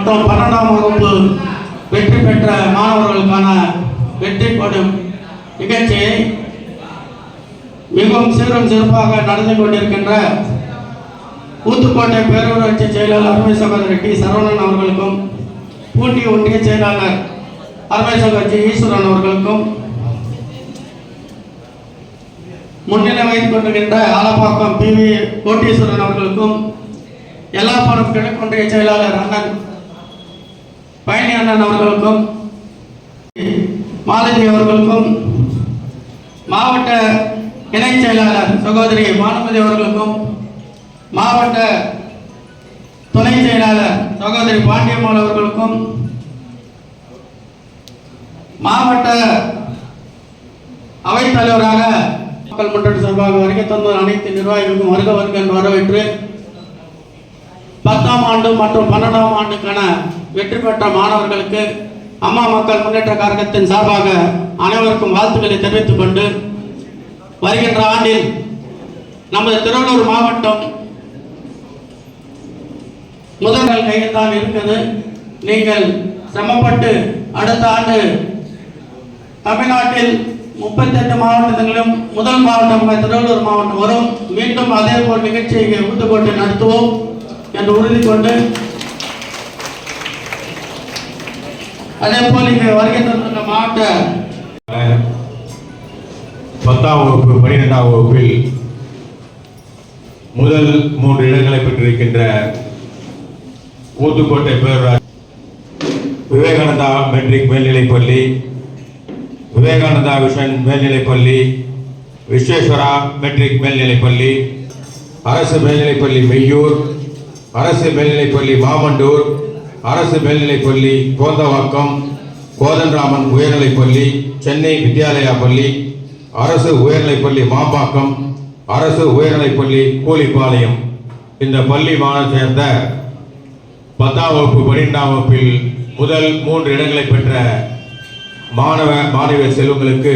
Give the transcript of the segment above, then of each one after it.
மற்றும் பன்னெண்டாம் வகுப்பு வெற்றி பெற்ற மாணவர்களுக்கான வெற்றி படும் நிகழ்ச்சியை மிகவும் சீரும் சிறப்பாக நடந்து கொண்டிருக்கின்ற ஊத்துக்கோட்டை பேரூராட்சி செயலாளர் அருமை சகோதரி டி. சரவணன் அவர்களுக்கும் பூண்டி ஒன்றிய செயலாளர் அருமை சகோதரி ஈஸ்வரன் அவர்களுக்கும் முன்னிலை வைத்துக் கொண்டிருக்கின்ற ஆலப்பாக்கம் பி. வி. கோட்டீஸ்வரன் அவர்களுக்கும் எல்லா எல்லாப்பாடம் கிழக்கொன்றிய செயலாளர் அண்ணன் பழனி அண்ணன் அவர்களுக்கும் மாலதி அவர்களுக்கும் மாவட்ட இணை செயலாளர் சகோதரி பானுமதி அவர்களுக்கும் மாவட்ட துணை செயலாளர் சகோதரி பாண்டியம்மாள் அவர்களுக்கும் மாவட்ட அவைத்தலைவராக மக்கள் முன்னேற்ற சார்பாக வருகை தந்த அனைத்து நிர்வாகிகளுக்கும் வருக வருக என்று வரவேற்று பத்தாம் ஆண்டு மற்றும் பன்னெண்டாம் ஆண்டுக்கான வெற்றி பெற்ற மாணவர்களுக்கு அம்மா மக்கள் முன்னேற்ற கழகத்தின் சார்பாக அனைவருக்கும் வாழ்த்துக்களை தெரிவித்துக் கொண்டு வருகின்ற ஆண்டில் நமது திருவள்ளூர் மாவட்டம் முதல்கள் கையில் தான் இருக்குது நீங்கள் சிரமப்பட்டு அடுத்த ஆண்டு தமிழ்நாட்டில் முப்பத்தெட்டு மாவட்டங்களிலும் முதல் மாவட்டமாக திருவள்ளூர் மாவட்டம் வரும். மீண்டும் அதே போல் நிகழ்ச்சியை இங்கே ஊத்துக்கோட்டை நடத்துவோம் என்று உறுதி கொண்டு அதே போல் இங்கே வருகை தந்துள்ள மாவட்ட பத்தாம் வகுப்பு பனிரெண்டாம் வகுப்பில் முதல் மூன்று இடங்களை பெற்றிருக்கின்ற ஊத்துக்கோட்டை பேரூராட்சி விவேகானந்தா மெட்ரிக் மேல்நிலைப்பள்ளி விவேகானந்தா விஷன் மேல்நிலைப்பள்ளி விஸ்வேஸ்வரா மெட்ரிக் மேல்நிலைப்பள்ளி அரசு மேல்நிலைப்பள்ளி மெய்யூர் அரசு மேல்நிலைப்பள்ளி மாமண்டூர் அரசு மேல்நிலைப்பள்ளி கோந்தவாக்கம் கோதன்ராமன் உயர்நிலைப் பள்ளி சென்னை வித்யாலயா பள்ளி அரசு உயர்நிலைப் பள்ளி மாம்பாக்கம் அரசு உயர்நிலைப் பள்ளி கூலிப்பாளையம். இந்த பள்ளி மாணவர் சேர்ந்த பத்தாம் வகுப்பு பன்னிரெண்டாம் வகுப்பில் முதல் மூன்று இடங்களை பெற்ற மாணவ மாணவ செல்வங்களுக்கு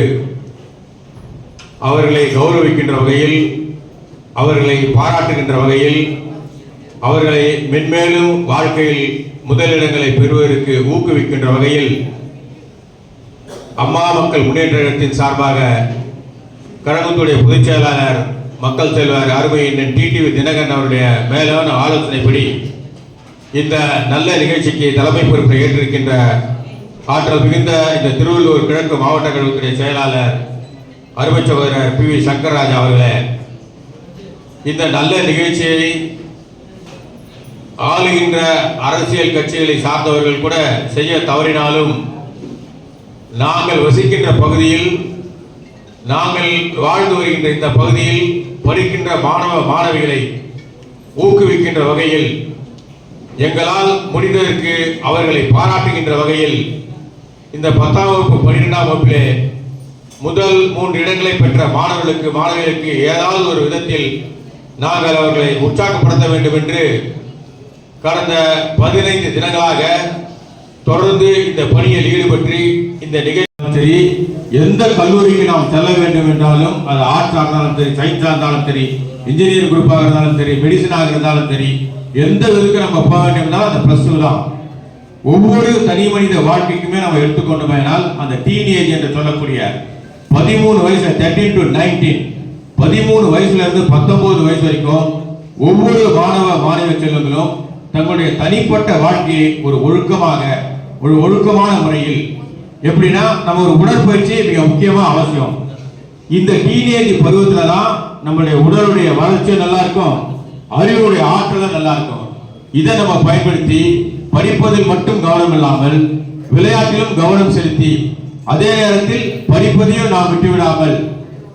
அவர்களை கௌரவிக்கின்ற வகையில் அவர்களை பாராட்டுகின்ற வகையில் அவர்களை மென்மேலும் வாழ்க்கையில் முதலிடங்களை பெறுவதற்கு ஊக்குவிக்கின்ற வகையில் அம்மா மக்கள் முன்னேற்றத்தின் சார்பாக கழகத்துடைய பொதுச் செயலாளர் மக்கள் செல்வார் அருமை டிடிவி தினகரன் அவருடைய மேலான ஆலோசனைப்படி இந்த நல்ல நிகழ்ச்சிக்கு தலைமை பொறுப்பை ஏற்றிருக்கின்ற ஆற்றல் மிகுந்த இந்த திருவள்ளூர் கிழக்கு மாவட்ட கழகத்துடைய செயலாளர் அருமை சகோதரர் பி வி சங்கர்ராஜ் அவர்களே இந்த நல்ல நிகழ்ச்சியை ஆளுகின்ற அரசியல் கட்சிகளை சார்ந்தவர்கள் கூட செய்ய தவறினாலும் நாங்கள் வசிக்கின்ற பகுதியில் நாங்கள் வாழ்ந்து வருகின்ற இந்த பகுதியில் படிக்கின்ற மாணவ மாணவிகளை ஊக்குவிக்கின்ற வகையில் எங்களால் முடிந்ததற்கு அவர்களை பாராட்டுகின்ற வகையில் இந்த பத்தாம் வகுப்பு பன்னிரெண்டாம் வகுப்பிலே முதல் மூன்று இடங்களை பெற்ற மாணவர்களுக்கு மாணவிகளுக்கு ஏதாவது ஒரு விதத்தில் நாங்கள் அவர்களை உற்சாகப்படுத்த வேண்டும் என்று கடந்த பதினைந்து தினங்களாக தொடர்ந்து இந்த பணியில் ஈடுபட்டு இந்த நிகழ்ச்சி சரி எந்த கல்லூரிக்கு நாம் செல்ல வேண்டும் என்றாலும் அது ஆர்ட்ஸாக இருந்தாலும் சரி சயின்ஸாக இருந்தாலும் சரி இன்ஜினியரிங் குரூப்பாக இருந்தாலும் சரி மெடிசனாக இருந்தாலும் சரி எந்த இதுக்கு நம்ம போக வேண்டும்னா அந்த ப்ளஸ் டூ தான். ஒவ்வொரு தனி மனித வாழ்க்கைக்குமே நம்ம எடுத்துக்கொண்டோமேனால் அந்த டீனேஜ் என்று சொல்லக்கூடிய பதிமூணு வயசு தேர்ட்டீன் டு நைன்டீன் பதிமூணு வயசுல இருந்து பத்தொன்பது வயசு வரைக்கும் ஒவ்வொரு மாணவ மாணவ செல்வங்களும் தங்களுடைய தனிப்பட்ட வாழ்க்கையை ஒரு ஒழுக்கமாக ஒரு ஒழுக்கமான முறையில். எப்படின்னா நம்ம ஒரு உடற்பயிற்சி மிக முக்கியமாக அவசியம். இந்த டீனேஜ் பருவத்தில் தான் நம்மளுடைய உடலுடைய வளர்ச்சியும் நல்லா இருக்கும் அறிவுடைய ஆற்றலும் நல்லா இருக்கும் இதை நம்ம பயன்படுத்தி படிப்பதில் மட்டும் கவனம் இல்லாமல் விளையாட்டிலும் கவனம் செலுத்தி அதே நேரத்தில் படிப்பதையும் நாம் விட்டுவிடாமல்.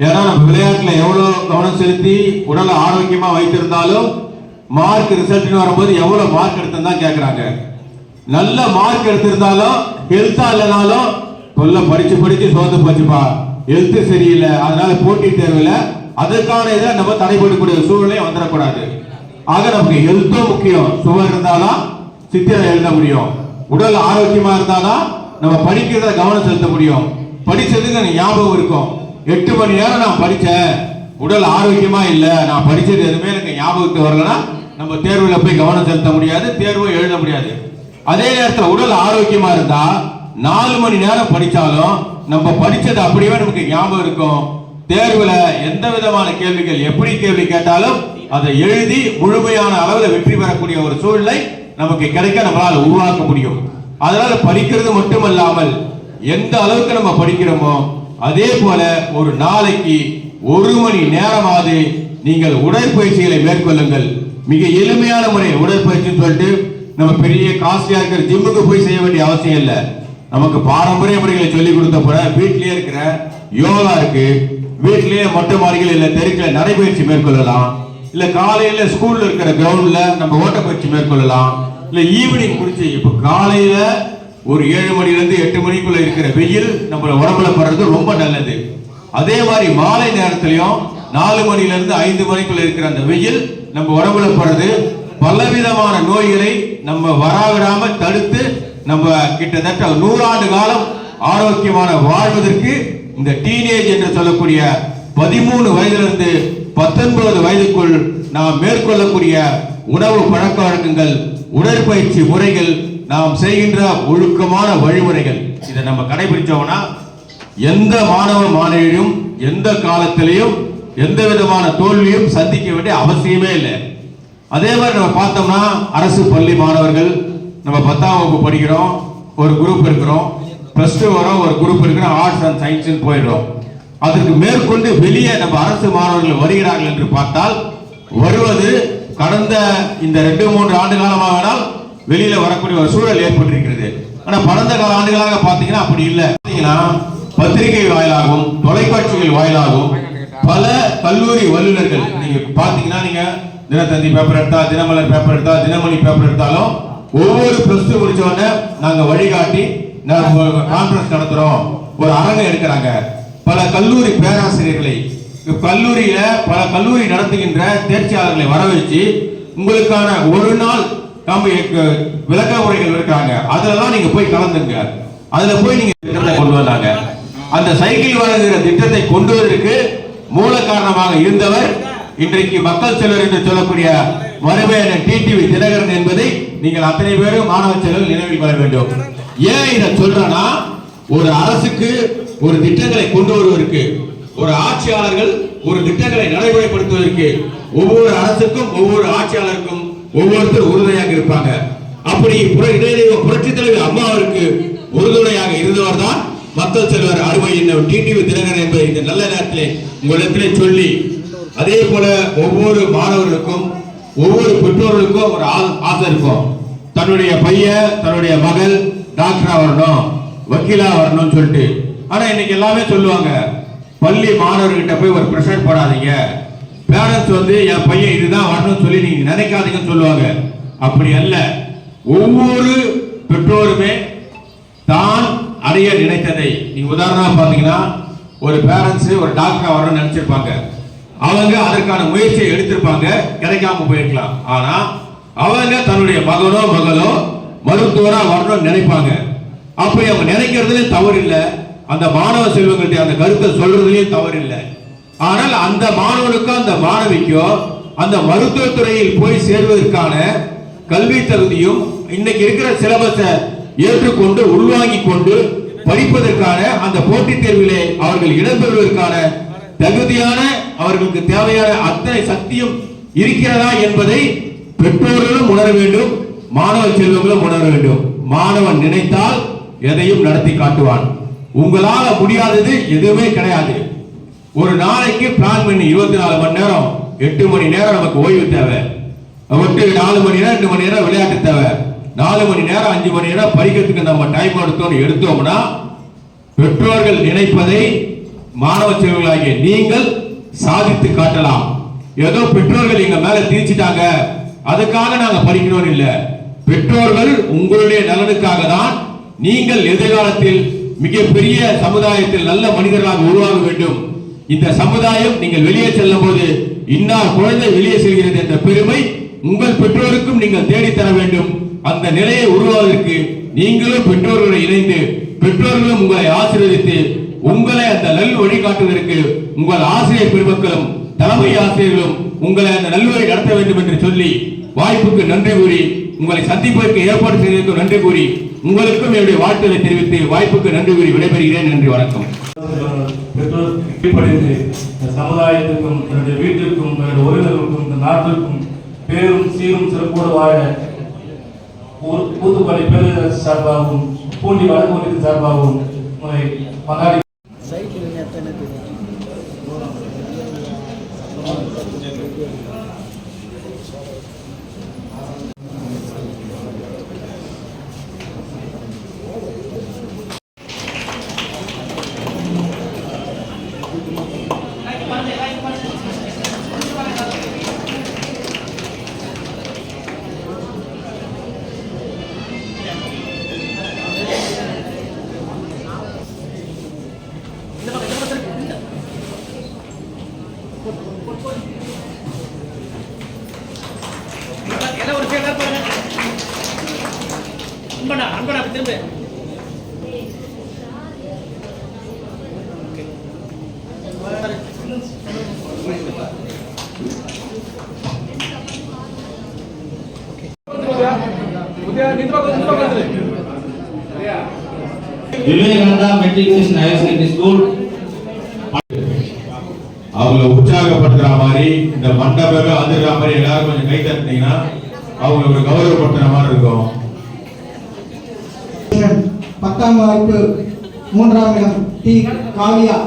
ஏன்னா நம்ம விளையாட்டில் எவ்வளோ கவனம் செலுத்தி உடலை ஆரோக்கியமாக வைத்திருந்தாலும் மார்க் ரிசல்ட்னு வரும்போது எவ்வளவு மார்க் எடுத்தா கேக்குறாங்க. நல்ல மார்க் எடுத்திருந்தாலும் ஹெல்த்தா இல்லைனாலும் சொல்ல படிச்சு படிச்சு சோர்ந்து போச்சுப்பா. ஹெல்த் சரியில்லை. அதனால போட்டி தேவையில்ல. அதற்கான இதை நம்ம தடைபடக்கூடிய சூழ்நிலை வந்துடக்கூடாது. ஆக நமக்கு ஹெல்த்தும் முக்கியம். சுவர் இருந்தாதான் சித்திரம் எழுத முடியும். உடல் ஆரோக்கியமா இருந்தாதான் நம்ம படிக்கிறத கவனம் செலுத்த முடியும். படிச்சதுக்கு எனக்கு ஞாபகம் இருக்கும். எட்டு மணி நேரம் நான் படித்தேன். உடல் ஆரோக்கியமா இல்லை. நான் படிச்சது எதுவுமே எனக்கு ஞாபகத்துக்கு வரலன்னா நம்ம தேர்வில் போய் கவனம் செலுத்த முடியாது தேர்வை எழுத முடியாது. அதே நேரத்தில் உடல் ஆரோக்கியமா இருந்தா நாலு மணி நேரம் படித்தாலும் நம்ம படித்தது அப்படியே நமக்கு ஞாபகம் இருக்கும். தேர்வில் எந்த விதமான கேள்விகள் எப்படி கேள்வி கேட்டாலும் அதை எழுதி முழுமையான அளவில் வெற்றி பெறக்கூடிய ஒரு சூழ்நிலை நமக்கு கிடைக்க நம்மளால் உருவாக்க முடியும். அதனால படிக்கிறது மட்டுமல்லாமல் எந்த அளவுக்கு நம்ம படிக்கிறோமோ அதே போல ஒரு நாளைக்கு ஒரு மணி நேரமாவது நீங்கள் உடற்பயிற்சிகளை மேற்கொள்ளுங்கள். மிக எளிமையான முறை உடற்பயிற்சின்னு சொல்லிட்டு நம்ம பெரிய காஸ்ட்லியா இருக்கிற ஜிம்முக்கு போய் செய்ய வேண்டிய அவசியம் இல்லை. நமக்கு பாரம்பரிய முறைகளை சொல்லி கொடுத்த போல வீட்டிலேயே இருக்கிற யோகா இருக்கு. வீட்டிலேயே மொட்டை மாடிகள் இல்ல தெருக்களை நடைபயிற்சி மேற்கொள்ளலாம். இல்ல காலையில ஸ்கூல்ல இருக்கிற கிரவுண்ட்ல நம்ம ஓட்டப்பயிற்சி மேற்கொள்ளலாம். இல்ல ஈவினிங் முடிச்சு இப்ப காலையில ஒரு ஏழு மணில இருந்து எட்டு மணிக்குள்ள இருக்கிற வெயில் நம்ம உடம்புல படுறது ரொம்ப நல்லது. அதே மாதிரி மாலை நேரத்திலையும் நாலு மணில இருந்து ஐந்து மணிக்குள்ள இருக்கிற அந்த வெயில் நம்ம உடம்புல படுறது பலவிதமான நோய்களை நம்ம வராவிடாம தடுத்து நம்ம கிட்டத்தட்ட நூறாண்டு காலம் ஆரோக்கியமான வாழ்வதற்கு இந்த டீனேஜ் என்று சொல்லக்கூடிய பதிமூணு வயதிலிருந்து பத்தொன்பது வயதுக்குள் நாம் மேற்கொள்ளக்கூடிய உணவு பழக்க வழக்கங்கள் உடற்பயிற்சி முறைகள் நாம் செய்கின்ற ஒழுக்கமான வழிமுறைகள். இதை நம்ம கடைபிடிச்சோம்னா எந்த மாணவ மாணவியும் எந்த காலத்திலையும் எந்த விதமான தோல்வியும் சந்திக்க வேண்டிய அவசியமே இல்லை. அதே மாதிரி நம்ம பார்த்தோம்னா அரசு பள்ளி மாணவர்கள் நம்ம பத்தாம் வகுப்பு படிக்கிறோம் ஒரு குரூப் இருக்கிறோம் ப்ளஸ் டூ வரோம் ஒரு குரூப் இருக்கிறோம் ஆர்ட்ஸ் அண்ட் சயின்ஸ் போயிடுறோம். அதற்கு மேற்கொண்டு வெளியே நம்ம அரசு மாணவர்கள் வருகிறார்கள் என்று பார்த்தால் வருவது கடந்த இந்த ரெண்டு மூன்று ஆண்டு காலமாக வேணால் வெளியில வரக்கூடிய ஒரு சூழல் ஏற்பட்டிருக்கிறது. ஆனா கடந்த கால ஆண்டுகளாக பாத்தீங்கன்னா அப்படி இல்லை. பார்த்தீங்கன்னா பத்திரிகை வாயிலாகவும் தொலைக்காட்சிகள் வாயிலாகவும் பல கல்லூரி வல்லுநர்கள் நீங்க பாத்தீங்கன்னா நீங்க தினத்தந்தி பேப்பர் எடுத்தா தினமலர் பேப்பர் எடுத்தா தினமணி பேப்பர் எடுத்தாலும் ஒவ்வொரு பிளஸ் டூ முடிச்ச உடனே நாங்க வழிகாட்டி கான்பரன்ஸ் நடத்துறோம். ஒரு அரங்கம் எடுக்கிறாங்க. பல கல்லூரி பேராசிரியர்களை கல்லூரியில பல கல்லூரி நடத்துகின்ற தேர்ச்சியாளர்களை வர வச்சு உங்களுக்கான ஒரு நாள் நம்ம விளக்க உரைகள் இருக்காங்க அதெல்லாம் நீங்க போய் கலந்துங்க. அதுல போய் நீங்க திட்டத்தை கொண்டு வந்தாங்க. அந்த சைக்கிள் வழங்குகிற திட்டத்தை கொண்டு வருவதற்கு மூல காரணமாக இருந்தவர் இன்றைக்கு மக்கள் செல்வர் என்று சொல்லக்கூடிய மறுமையான டிடிவி தினகரன் என்பதை நீங்கள் அத்தனை பேரும் மாணவ செல்வர் நினைவில் கொள்ள வேண்டும். ஏன் இதை சொல்றேன்னா ஒரு அரசுக்கு ஒரு திட்டங்களை கொண்டு வருவதற்கு ஒரு ஆட்சியாளர்கள் ஒரு திட்டங்களை நடைமுறைப்படுத்துவதற்கு ஒவ்வொரு அரசுக்கும் ஒவ்வொரு ஆட்சியாளருக்கும் ஒவ்வொருத்தர் உறுதுணையாக இருப்பாங்க. அப்படி புற இடைநிலை புரட்சி தலைவர் அம்மாவிற்கு உறுதுணையாக இருந்தவர் தான் மக்கள் செல்வர் அருமை என்னும் டிடிவி தினகரன் என்பதை இந்த நல்ல நேரத்திலே உங்களிடத்திலே சொல்லி அதே போல ஒவ்வொரு மாணவர்களுக்கும் ஒவ்வொரு பெற்றோர்களுக்கும் ஒரு ஆ- ஆசை இருக்கும். தன்னுடைய பையன் தன்னுடைய மகள் டாக்டரா வரணும் வக்கீலா வரணும்னு சொல்லிட்டு. ஆனா இன்னைக்கு எல்லாமே சொல்லுவாங்க பள்ளி மாணவர்கிட்ட போய் ஒரு ப்ரெஷர் போடாதீங்க. பேரண்ட்ஸ் வந்து என் பையன் இதுதான் வரணும்னு சொல்லி நீங்க நினைக்காதீங்கன்னு சொல்லுவாங்க. அப்படி அல்ல. ஒவ்வொரு பெற்றோருமே அடைய நினைத்ததை நீங்க உதாரணமா பாத்தீங்கன்னா ஒரு பேரண்ட்ஸ் ஒரு டாக்டர் வரணும்னு நினைச்சிருப்பாங்க. அவங்க அதற்கான முயற்சியை எடுத்திருப்பாங்க. கிடைக்காம போயிருக்கலாம். ஆனா அவங்க தன்னுடைய மகனோ மகளோ மருத்துவரா வரணும்னு நினைப்பாங்க. அப்படி அவங்க நினைக்கிறதுலயும் தவறு இல்லை அந்த மாணவ செல்வங்கள்ட்ட அந்த கருத்தை சொல்றதுலயும் தவறு இல்லை ஆனால் அந்த மாணவனுக்கோ அந்த மாணவிக்கோ அந்த மருத்துவத்துறையில் போய் சேர்வதற்கான கல்வி தகுதியும் இன்னைக்கு இருக்கிற சிலபஸை ஏற்றுக்கொண்டு உள்வாங்கி கொண்டு படிப்பதற்கான அந்த போட்டித் தேர்விலே அவர்கள் இடம்பெறுவதற்கான தகுதியான அவர்களுக்கு தேவையான அத்தனை சக்தியும் இருக்கிறதா என்பதை பெற்றோர்களும் உணர வேண்டும் மாணவ செல்வங்களும் உணர வேண்டும். மாணவன் நினைத்தால் எதையும் நடத்தி காட்டுவான். உங்களால முடியாதது எதுவுமே கிடையாது. ஒரு நாளைக்கு பிளான் பண்ணி இருபத்தி நாலு மணி நேரம் எட்டு மணி நேரம் நமக்கு ஓய்வு தேவை. விட்டு நாலு மணி நேரம் ரெண்டு மணி நேரம் விளையாட்டு தேவை. நாலு மணி நேரம் அஞ்சு மணி நேரம் படிக்கிறதுக்கு நம்ம டைம் எடுத்தோம்னு எடுத்தோம்னா பெற்றோர்கள் நினைப்பதை மாணவ செல்வர்களாகிய நீங்கள் சாதித்து காட்டலாம். ஏதோ பெற்றோர்கள் எங்க மேல தீர்ச்சிட்டாங்க அதுக்காக நாங்க படிக்கணும் இல்ல. பெற்றோர்கள் உங்களுடைய நலனுக்காக தான் நீங்கள் எதிர்காலத்தில் மிகப்பெரிய சமுதாயத்தில் நல்ல மனிதர்களாக உருவாக வேண்டும். இந்த சமுதாயம் நீங்கள் வெளியே செல்லும் போது இன்னார் குழந்தை வெளியே செல்கிறது என்ற பெருமை உங்கள் பெற்றோருக்கும் நீங்கள் தேடித்தர வேண்டும். அந்த நிலையை உருவாவதற்கு நீங்களும் பெற்றோர்களை இணைந்து பெற்றோர்களும் உங்களை ஆசீர்வதித்து உங்களை அந்த நல் வழிகாட்டுவதற்கு உங்கள் ஆசிரியர் பெருமக்களும் தலைமை ஆசிரியர்களும் உங்களை அந்த நல்வழி நடத்த வேண்டும் என்று சொல்லி வாய்ப்புக்கு நன்றி கூறி உங்களை சந்திப்பதற்கு ஏற்பாடு செய்ததற்கு நன்றி கூறி உங்களுக்கும் என்னுடைய வாழ்த்துக்களை தெரிவித்து வாய்ப்புக்கு நன்றி கூறி விடைபெறுகிறேன். நன்றி வணக்கம். சமுதாயத்துக்கும் சமுதாயத்திற்கும் என்னுடைய வீட்டிற்கும் என்னுடைய உறவினர்களுக்கும் இந்த நாட்டிற்கும் பேரும் சீரும் சிறப்போடு வாழ ஊ- ஊத்துப்பாறை சார்பாகவும் பூண்டி வடக்கு சார்பாகவும் உங்களை மகாடி ஒரு சேர்ந்தா போங்க அன்பண்ணா அன்பண்ணா அப்படி திரும்ப Vivekananda matriculation higher secondary school அவங்கள உற்சாகப்படுத்துற மாதிரி இந்த மண்டபமே வந்துடுற மாதிரி எல்லாரும் கொஞ்சம் கை தட்டினீங்கன்னா அவங்களுக்கு கௌரவப்படுத்துற மாதிரி இருக்கும். பத்தாம் வகுப்பு மூன்றாம் இடம் டி. காவியா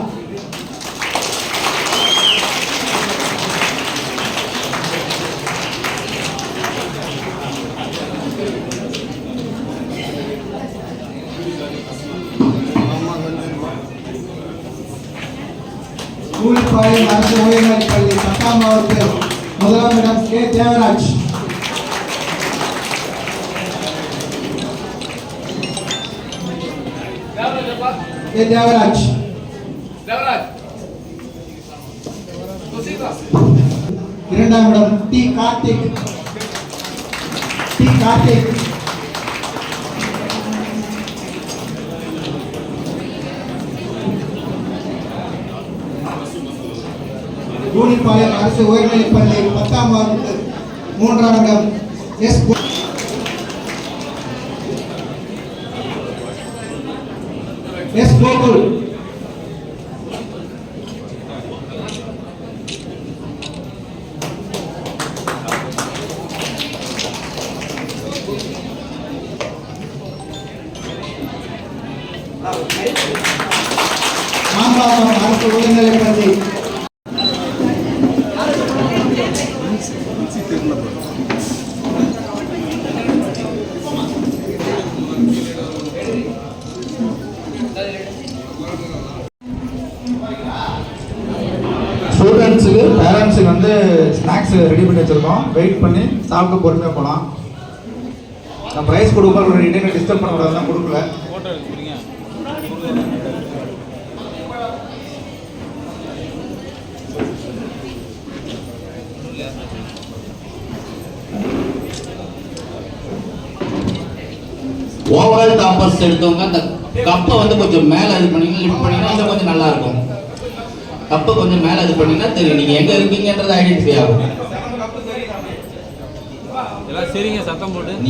பள்ளி பத்தாம் வகுப்பு முதலாம் இடம் கே தேவராஜ் கே தேவராஜ் இரண்டாம் இடம் டி கார்த்திக் டி கார்த்திக் கூலிப்பாளையம் அரசு உயர்நிலைப்பள்ளி பத்தாம் வகுப்பு மூன்றாம் இடம் எஸ் எஸ் கோகுல். வந்து ஸ்நாக்ஸ் ரெடி பண்ணி வச்சுருக்கோம். வெயிட் பண்ணி சாப்பிட்டு பொறுமையாக போகலாம் நான் ப்ரைஸ் கொடுக்கும்போது ஒரு இடையில டிஸ்டர்ப் பண்ணக்கூடாது தான் கொடுக்கல. ஓவரால் டாப்பர்ஸ் எடுத்தவங்க அந்த கப்பை வந்து கொஞ்சம் மேலே இது பண்ணீங்கன்னா லிஃப்ட் பண்ணீங்கன்னா இன்னும் கொஞ்சம் நல்லா இருக்கும். கப்பை கொஞ்சம் மேலே இது பண்ணீங்கன்னா தெரியும். நீங்கள் எங்கே இருக்கீங்கன்றது ஐடென்டிஃபை ஆகும். சரிங்க சத்தம் போட்டு.